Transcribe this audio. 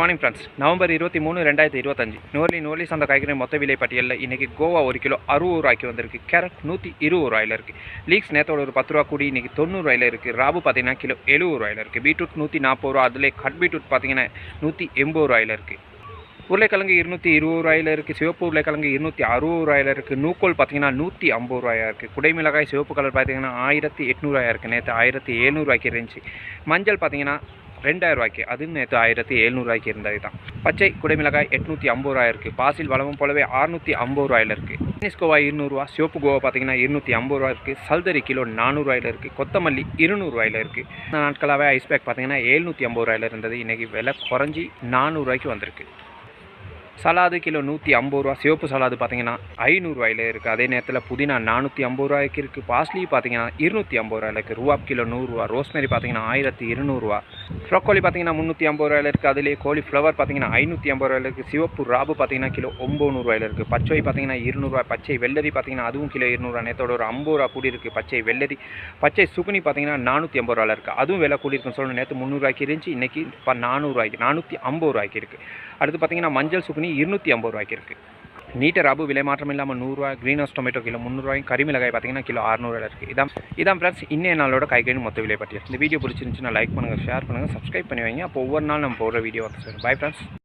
Morning friends November இருபத்தி மூணு ரெண்டாயிரத்தி இருபத்தஞ்சு. நூறு நூர்லி சந்த காய்கறி மொத்த விலை பட்டியலில் இன்றைக்கி கோவா ஒரு கிலோ அறுபது ரூபாய்க்கு வந்திருக்கு. கேரட் நூற்றி இருபது ரூபாயில் இருக்குது லீக்ஸ் நேத்தோட ஒரு பத்து ரூபா கூடி இன்றைக்கி தொண்ணூறு ரூபாயில் இருக்குது ராபு பார்த்தீங்கன்னா கிலோ எழுபது ரூபாயில் இருக்குது பீட்ரூட் நூற்றி நாற்பது ரூபா. அதில் கட் பீட்ரூட் பார்த்தீங்கன்னா நூற்றி எண்பது ரூபாயில் இருக்குது உருளைக்கிழங்கு இருநூற்றி இருபது ரூபாயில் இருக்குது சிவப்பு உருளைக்கிழங்கு இருநூற்றி அறுபது ரூபாயில் இருக்குது நூக்கோல் பார்த்தீங்கன்னா நூற்றி ஐம்பது ரூபாயா இருக்குது குடைமிளகாய் சிவப்பு கலர் பார்த்தீங்கன்னா ஆயிரத்தி எட்நூறுவாயா இருக்குது நேற்று ஆயிரத்தி எழுநூறுவாய்க்கு இருந்துச்சு. மஞ்சள் பார்த்தீங்கன்னா ரெண்டாயிரம் ரூபாய்க்கு அது நேற்று ஆயிரத்தி எழுநூறுவாய்க்கு இருந்தது தான் பச்சை குடைமிளகாய் எட்நூற்றி ஐம்பது ரூபாய் இருக்குது பாசில் வளமும் போலவே அறுநூற்றி ஐம்பது ரூபாயில் இருக்குது சைனீஸ் கோவா இருநூறுவா சிவப்பு கோவா பார்த்தீங்கன்னா இருநூற்றி ஐம்பது ரூபா இருக்குது சல்தரி கிலோ நானூறுவாயில் இருக்குது கொத்தமல்லி இருநூறுவாயில் இருக்குது நாட்களாகவே ஐஸ் பேக் பார்த்தீங்கன்னா எழுநூற்றி ஐம்பது ரூபாயில் இருந்தது இன்றைக்கி விலை குறைஞ்சி நானூறுரூவாய்க்கு வந்திருக்கு. சலாது கிலோ நூற்றி ஐம்பது ரூபா. சிவப்பு சலாது பார்த்தீங்கன்னா ஐநூறுரூவாயில் இருக்குது அதே நேரத்தில் புதினா நானூற்றி ஐம்பது ரூபாய்க்கு இருக்குது பாஸ்லி பார்த்தீங்கன்னா இருநூற்றி ஐம்பது ரூபாயில் இருக்குது ரூபா கிலோ நூறுரூவா ரோஸ்மெரி பார்த்தீங்கன்னா ஆயிரத்தி இருநூறுவா ப்ரோக்கோலி பார்த்தீங்கன்னா முந்நூற்றி ஐம்பது ரூபாயில் இருக்குது அதிலே கோழி ஃப்ளவர் பார்த்தீங்கன்னா ஐநூற்றி ஐம்பது ரூபாயில் இருக்குது சிவப்பு ராபு பார்த்தீங்கன்னா கிலோ ஒம்பது ரூபாயில் இருக்குது பச்சை பார்த்தீங்கன்னா இருநூறுவா பச்சை வெள்ளரி பார்த்தீங்கன்னா அதுவும் கிலோ இருநூறுவா நேற்றோட ஒரு ஐம்பது ரூபா கூடி இருக்குது பச்சை வெள்ளரி. பச்சை சுகுனி பார்த்தீங்கன்னா நானூற்றி ஐம்பது ரூபாயில் இருக்குது அதுவும் விலை கூடி இருக்குன்னு சொல்லணும். நேற்று முந்நூறுவாய்க்கு இருந்துச்சு. இன்றைக்கி இப்போ நானூறுரூவாய்க்கு நானூற்றி ஐம்பது ரூபாய்க்கு இருக்குது அடுத்து பார்த்தீங்கன்னா மஞ்சள் சுகுனி இருநூற்றி ஐம்பது ரூபாய்க்கு இருக்குது நீட்டர் அபு விலை மாற்றம் இல்லாமல் நூறுரூவா க்ரீன் ஹவுஸ் டொமேட்டோ கிலோ முந்நூறுவாயும் கரிமிளகாய் பார்த்தீங்கன்னா கிலோ அறுநூறுவா இருக்குது இதான் இதான் ஃப்ரெண்ட்ஸ் இன்னைய நாளோட காய்கறி மொத்த விலை பட்டியல் இந்த வீடியோ பிடிச்சிருந்துச்சுன்னா லைக் பண்ணுங்கள் ஷேர் பண்ணுங்கள் சப்ஸ்கிரைப் பண்ணி வைங்க. அப்போ ஒவ்வொரு நாள் நம்ம போடுற வீடியோ வந்து சார் பை ஃப்ரெண்ட்ஸ்